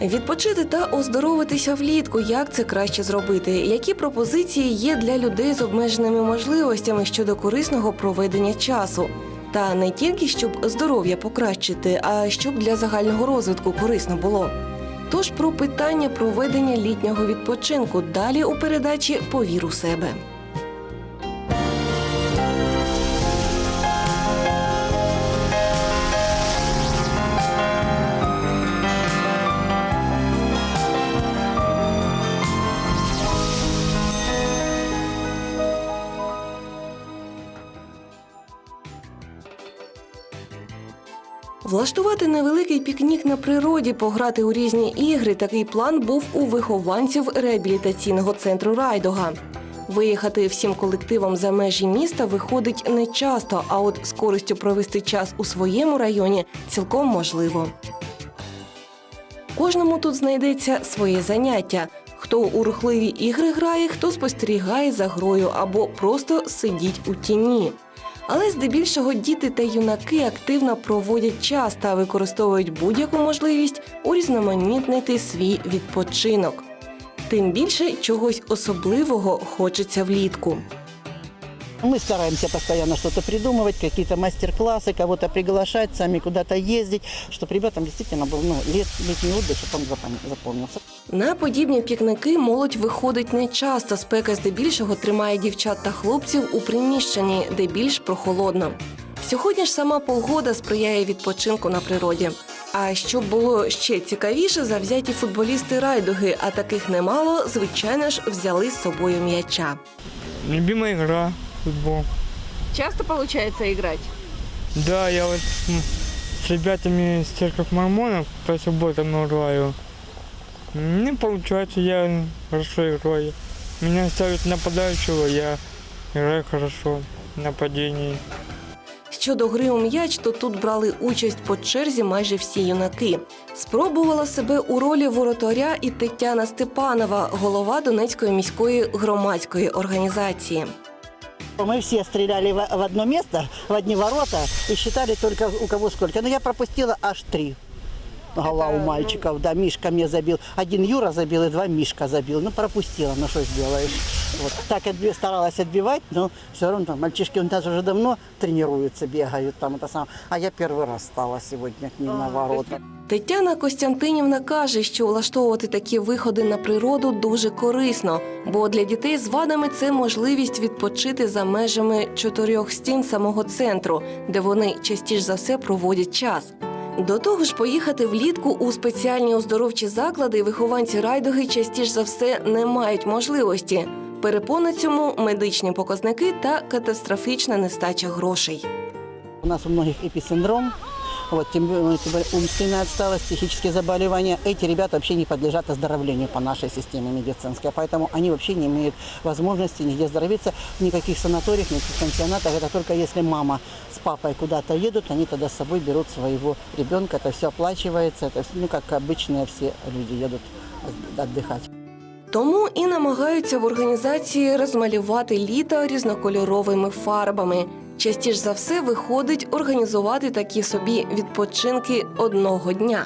Відпочити та оздоровитися влітку. Як це краще зробити? Які пропозиції є для людей з обмеженими можливостями щодо корисного проведення часу? Та не тільки щоб здоров'я покращити, а щоб для загального розвитку корисно було. Тож про питання проведення літнього відпочинку далі у передачі Повір у себе. Влаштувати невеликий пікнік на природі, пограти у різні ігри. Такий план був у вихованців реабілітаційного центру Райдога. Виїхати всім колективом за межі міста виходить не часто, а от з користю провести час у своєму районі цілком можливо. Кожному тут знайдеться своє заняття. Хто у рухливі ігри грає, хто спостерігає за грою або просто сидіть у тіні. Але здебільшого діти та юнаки активно проводять час та використовують будь-яку можливість урізноманітнити свій відпочинок. Тим більше чогось особливого хочеться влітку. Мы стараемся постоянно что-то придумывать, какие-то мастер-классы, кого-то приглашать, сами куда-то ездить, чтобы ребятам действительно был ну, лет, летний отдых, чтобы он запом- запомнился. На подібні пікники молодь виходить не часто. Спека здебільшого тримає дівчат та хлопців у приміщенні, де більш прохолодно. Сьогодні ж сама погода сприяє відпочинку на природі. А щоб було ще цікавіше, завзяті футболісти райдуги, а таких немало, звичайно ж, взяли з собою м'яча. Любимая игра футбол. Часто получается играть? Да, я вот с ребятами из церковь мормонов по субботам играю. Не получается, я хорошо играю. Меня ставят нападающего, я играю хорошо в нападении. Щодо гри у м'яч, то тут брали участь по черзі майже всі юнаки. Спробувала себе у ролі воротаря і Тетяна Степанова, голова Донецької міської громадської організації. Мы все стреляли в, одно место, в одни ворота и считали только у кого сколько. Но я пропустила аж три гола у мальчиков. Да, Мишка мне забил. Один Юра забил и два Мишка забил. Ну, пропустила, ну что сделаешь. Вот. Так отби- старалась отбивать, но все равно там мальчишки у нас уже давно тренируются, бегают там это сам. А я первый раз стала сегодня к ним на ворота. Тетяна Костянтинівна каже, що влаштовувати такі виходи на природу дуже корисно, бо для дітей з вадами це можливість відпочити за межами чотирьох стін самого центру, де вони частіше за все проводять час. До того ж, поїхати влітку у спеціальні оздоровчі заклади вихованці райдуги частіше за все не мають можливості. Перепона цьому медичні показники та катастрофічна нестача грошей. У нас у многих эписиндром, вот, тем более тем более умственная отсталость, психические заболевания. Эти ребята вообще не подлежат оздоровлению по нашей системе медицинской, поэтому они вообще не имеют возможности нигде оздоровиться, в никаких санаториях, никаких пансионатах. Это только если мама с папой куда-то едут, они тогда с собой берут своего ребенка, это все оплачивается, это ну, как обычные все люди едут отдыхать. Тому і намагаються в організації розмалювати літо різнокольоровими фарбами. Частіше за все виходить організувати такі собі відпочинки одного дня.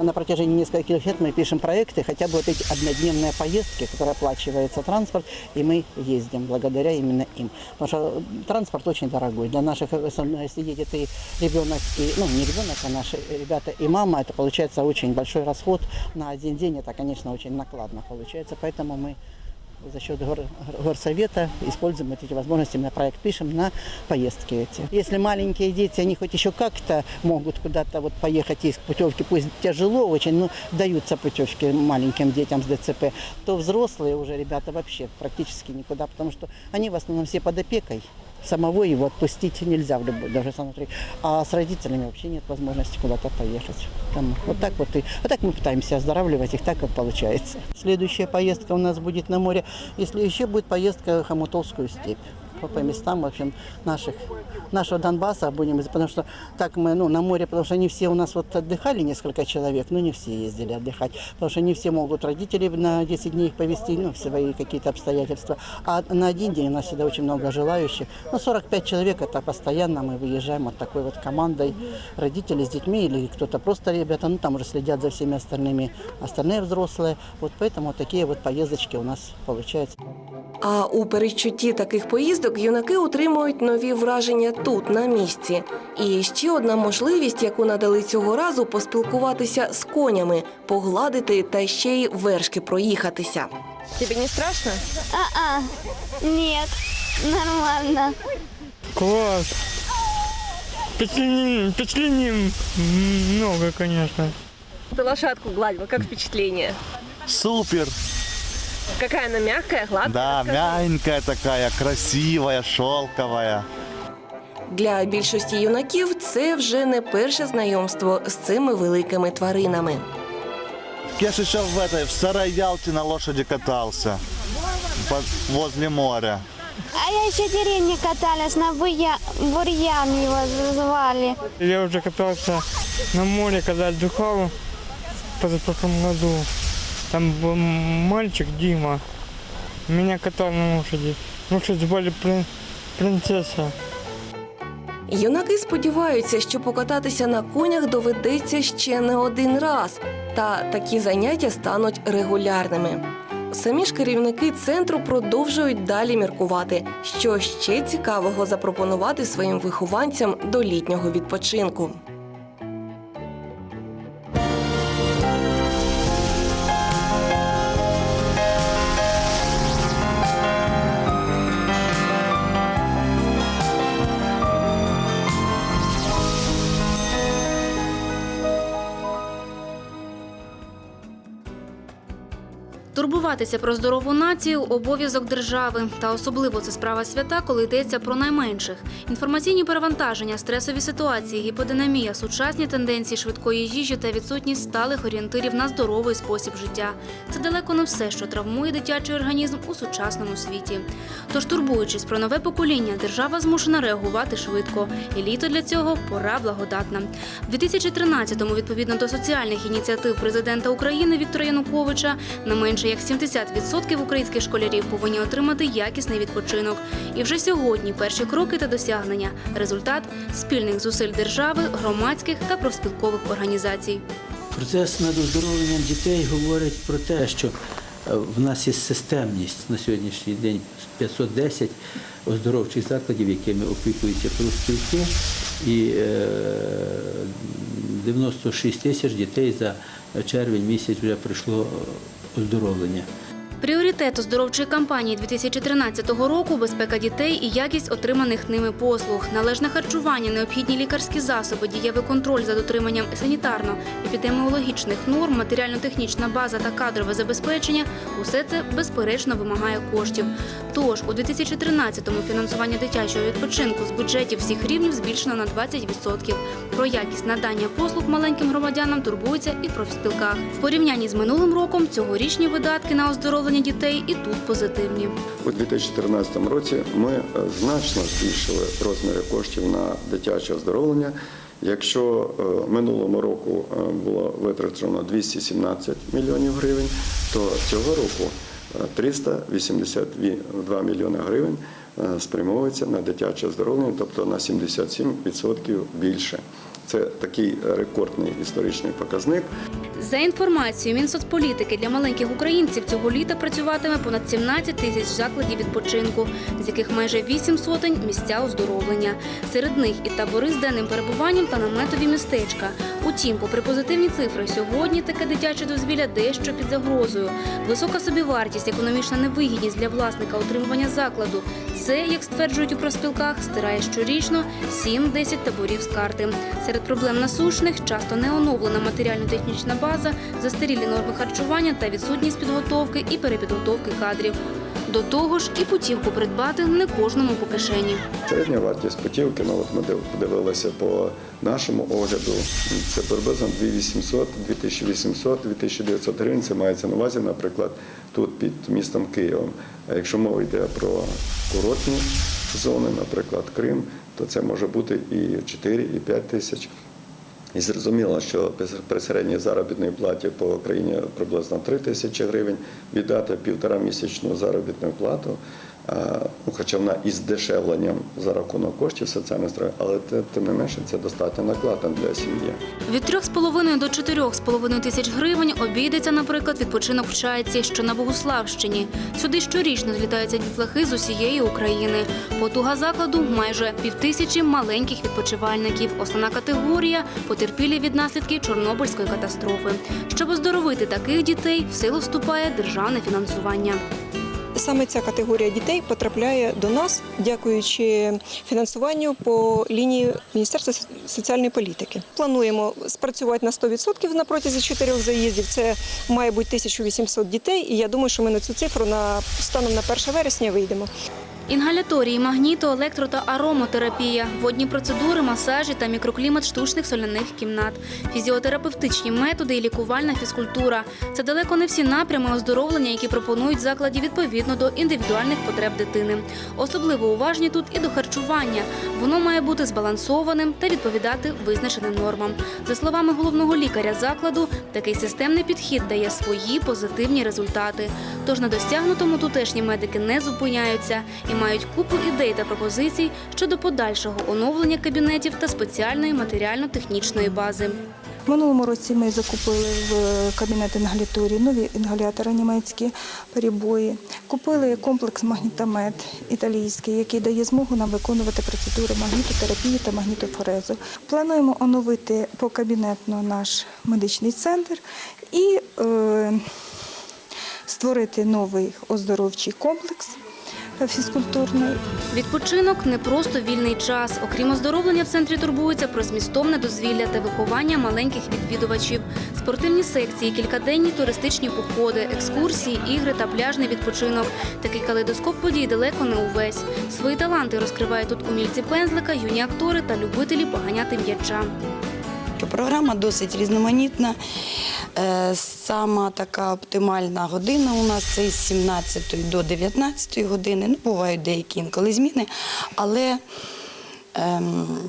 На протяжении нескольких лет мы пишем проекты, хотя бы вот эти однодневные поездки, которые оплачивается транспорт, и мы ездим благодаря именно им. Потому что транспорт очень дорогой. Для наших, особенно если едет и ребенок, и, ну не ребенок, а наши ребята и мама, это получается очень большой расход на один день. Это, конечно, очень накладно получается. Поэтому мы за счет гор, горсовета используем вот эти возможности, на проект пишем на поездки эти. Если маленькие дети, они хоть еще как-то могут куда-то вот поехать, есть путевки, пусть тяжело очень, но даются путевки маленьким детям с ДЦП, то взрослые уже ребята вообще практически никуда, потому что они в основном все под опекой. Самого его отпустить нельзя в любой даже санаторий. А с родителями вообще нет возможности куда-то поехать. Там, вот так вот и вот так мы пытаемся оздоравливать их так, как получается. Следующая поездка у нас будет на море. Если еще будет поездка в Хомутовскую степь. По, по местам, в общем, наших, нашего Донбасса будем, потому что так мы, ну, на море, потому что не все у нас вот отдыхали, несколько человек, но не все ездили отдыхать, потому что не все могут родителей на 10 дней их повезти, ну, в свои какие-то обстоятельства, а на один день у нас всегда очень много желающих, ну, 45 человек, это постоянно мы выезжаем вот такой вот командой, родители с детьми или кто-то просто ребята, ну, там уже следят за всеми остальными, остальные взрослые, вот поэтому вот такие вот поездочки у нас получаются. А у передчутті таких поїздок юнаки отримують нові враження тут, на місці. І ще одна можливість, яку надали цього разу, поспілкуватися з конями, погладити та ще й вершки проїхатися. Тобі не страшно? А-а, нет, нормально. Класс. Впечатлений, впечатлений много, конечно. Ты лошадку гладила, как впечатление? Супер! Какая она мягкая, гладкая? Да, мягенькая такая, красивая, шелковая. Для більшості юнаків це вже не перше знайомство з цими великими тваринами. Я же еще в этой, в Старой Ялте на лошади катался. По- возле моря. А я еще в деревне каталась на буя... бурьян его звали. Я уже катался на море, когда отдыхал в позапрошлом году. Там был мальчик Дима. Меня катал на лошади. Лошадь звали Прин- принцесса. Юнаки сподіваються, що покататися на конях доведеться ще не один раз, та такі заняття стануть регулярними. Самі ж керівники центру продовжують далі міркувати, що ще цікавого запропонувати своїм вихованцям до літнього відпочинку. Турбуватися про здорову націю обов'язок держави, та особливо це справа свята, коли йдеться про найменших. Інформаційні перевантаження, стресові ситуації, гіподинамія, сучасні тенденції швидкої їжі та відсутність сталих орієнтирів на здоровий спосіб життя. Це далеко не все, що травмує дитячий організм у сучасному світі. Тож, турбуючись про нове покоління, держава змушена реагувати швидко. І літо для цього пора благодатна. В 2013-му, відповідно до соціальних ініціатив президента України Віктора Януковича, не менше як 70% українських школярів повинні отримати якісний відпочинок. І вже сьогодні перші кроки та досягнення результат спільних зусиль держави, громадських та профспілкових організацій. Процес над оздоровленням дітей говорить про те, що е, в нас є системність на сьогоднішній день 510 оздоровчих закладів, якими опікуються профспілки, і е, 96 тисяч дітей за червень місяць вже пройшло е, оздоровлення. Пріоритет оздоровчої кампанії 2013 року безпека дітей і якість отриманих ними послуг, належне харчування, необхідні лікарські засоби, дієвий контроль за дотриманням санітарно-епідеміологічних норм, матеріально-технічна база та кадрове забезпечення усе це безперечно вимагає коштів. Тож у 2013-му фінансування дитячого відпочинку з бюджетів всіх рівнів збільшено на 20%. Про якість надання послуг маленьким громадянам турбуються і профспілках. В порівнянні з минулим роком цьогорічні видатки на оздоровлення дітей і тут позитивні. У 2014 році ми е, значно збільшили розміри коштів на дитяче оздоровлення. Якщо е, минулого року е, було витрачено 217 мільйонів гривень, то цього року е, 382 мільйони гривень спрямовується на дитяче оздоровлення, тобто на 77% більше. Це такий рекордний історичний показник. За інформацією Мінсоцполітики для маленьких українців цього літа працюватиме понад 17 тисяч закладів відпочинку, з яких майже 8 сотень місця оздоровлення. Серед них і табори з денним перебуванням та наметові містечка. Утім, попри позитивні цифри, сьогодні таке дитяче дозвілля дещо під загрозою. Висока собівартість, економічна невигідність для власника утримування закладу. Це, як стверджують у профспілках, стирає щорічно 7-10 таборів з карти. Серед проблем насущних часто не оновлена матеріально-технічна база, застарілі норми харчування та відсутність підготовки і перепідготовки кадрів. До того ж, і путівку придбати не кожному по кишені. Середня вартість путівки, ну от ми див- подивилися по нашому огляду, це приблизно 2800, 2800, 2900 гривень. Це мається на увазі, наприклад, тут під містом Києвом. А якщо мова йде про курортні зони, наприклад, Крим, то це може бути і 4, і 5 тисяч. І зрозуміло, що при середній заробітній платі по Україні приблизно 3 тисячі гривень віддати півтора місячну заробітну плату, ну, хоча вона із дешевленням за рахунок коштів соціальної справи, але тим не менше це достатньо накладно для сім'ї. Від 3,5 до 4,5 тисяч гривень обійдеться, наприклад, відпочинок в Чайці, що на Богуславщині. Сюди щорічно злітаються дітлахи з усієї України. Потуга закладу майже півтисячі маленьких відпочивальників. Основна категорія потерпілі від наслідків Чорнобильської катастрофи. Щоб оздоровити таких дітей, в силу вступає державне фінансування. Саме ця категорія дітей потрапляє до нас, дякуючи фінансуванню по лінії Міністерства соціальної політики. Плануємо спрацювати на 100% на протязі чотирьох заїздів. Це має бути 1800 дітей, і я думаю, що ми на цю цифру на станом на 1 вересня вийдемо. Інгаляторії, магніто, електро та аромотерапія, водні процедури, масажі та мікроклімат штучних соляних кімнат, фізіотерапевтичні методи і лікувальна фізкультура. Це далеко не всі напрями оздоровлення, які пропонують закладі відповідно до індивідуальних потреб дитини. Особливо уважні тут і до харчування. Воно має бути збалансованим та відповідати визначеним нормам. За словами головного лікаря закладу, такий системний підхід дає свої позитивні результати. Тож на досягнутому тутешні медики не зупиняються і мають купу ідей та пропозицій щодо подальшого оновлення кабінетів та спеціальної матеріально-технічної бази. Минулому році ми закупили в кабінет інгаляторії нові інгалятори німецькі перебої. Купили комплекс магнітомет італійський, який дає змогу нам виконувати процедури магнітотерапії та магнітофорезу. Плануємо оновити покабінетно наш медичний центр і е, створити новий оздоровчий комплекс фізкультурний. Відпочинок не просто вільний час. Окрім оздоровлення, в центрі турбуються про змістовне дозвілля та виховання маленьких відвідувачів, спортивні секції, кількаденні туристичні походи, екскурсії, ігри та пляжний відпочинок. Такий калейдоскоп подій далеко не увесь. Свої таланти розкривають тут умільці пензлика, юні актори та любителі поганяти м'яча. Програма досить різноманітна. Е, Сама така оптимальна година у нас це з 17 до 19 години. Ну, бувають деякі інколи зміни, але ем,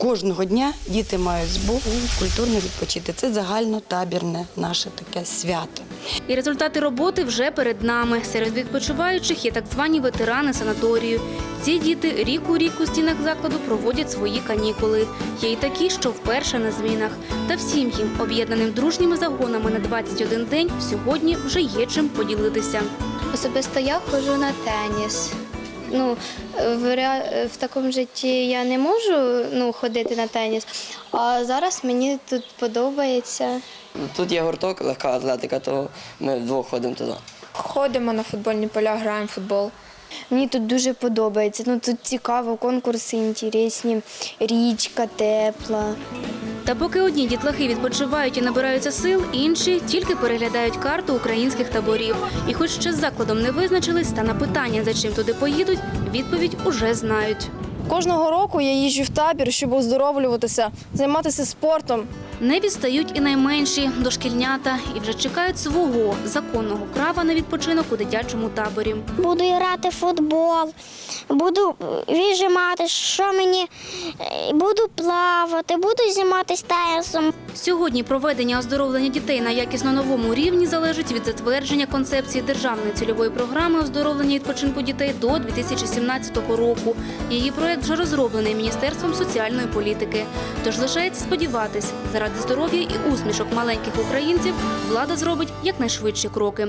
кожного дня діти мають змогу культурно відпочити. Це загальнотабірне наше таке свято. І результати роботи вже перед нами. Серед відпочиваючих є так звані ветерани санаторію. Ці діти рік у рік у стінах закладу проводять свої канікули. Є й такі, що вперше на змінах. Та всім їм, об'єднаним дружніми загонами на 21 день, сьогодні вже є чим поділитися. Особисто я ходжу на теніс. Ну, в, ре- в такому житті я не можу ну, ходити на теніс, а зараз мені тут подобається. Тут є гурток, легка атлетика, то ми вдвох ходимо туди. Ходимо на футбольні поля, граємо в футбол. Мені тут дуже подобається. Ну тут цікаво, конкурси інтересні, річка тепла. Та поки одні дітлахи відпочивають і набираються сил, інші тільки переглядають карту українських таборів. І хоч ще з закладом не визначились, та на питання, за чим туди поїдуть, відповідь уже знають. Кожного року я їжджу в табір, щоб оздоровлюватися, займатися спортом. Не відстають і найменші дошкільнята і вже чекають свого законного права на відпочинок у дитячому таборі. Буду грати в футбол, буду віджимати, що мені е, буду плавати, буду займатися тенісом. Сьогодні проведення оздоровлення дітей на якісно новому рівні залежить від затвердження концепції державної цільової програми оздоровлення і відпочинку дітей до 2017 року. Її проект вже розроблений Міністерством соціальної політики. Тож лишається сподіватись, заради здоров'я і усмішок маленьких українців влада зробить якнайшвидші кроки.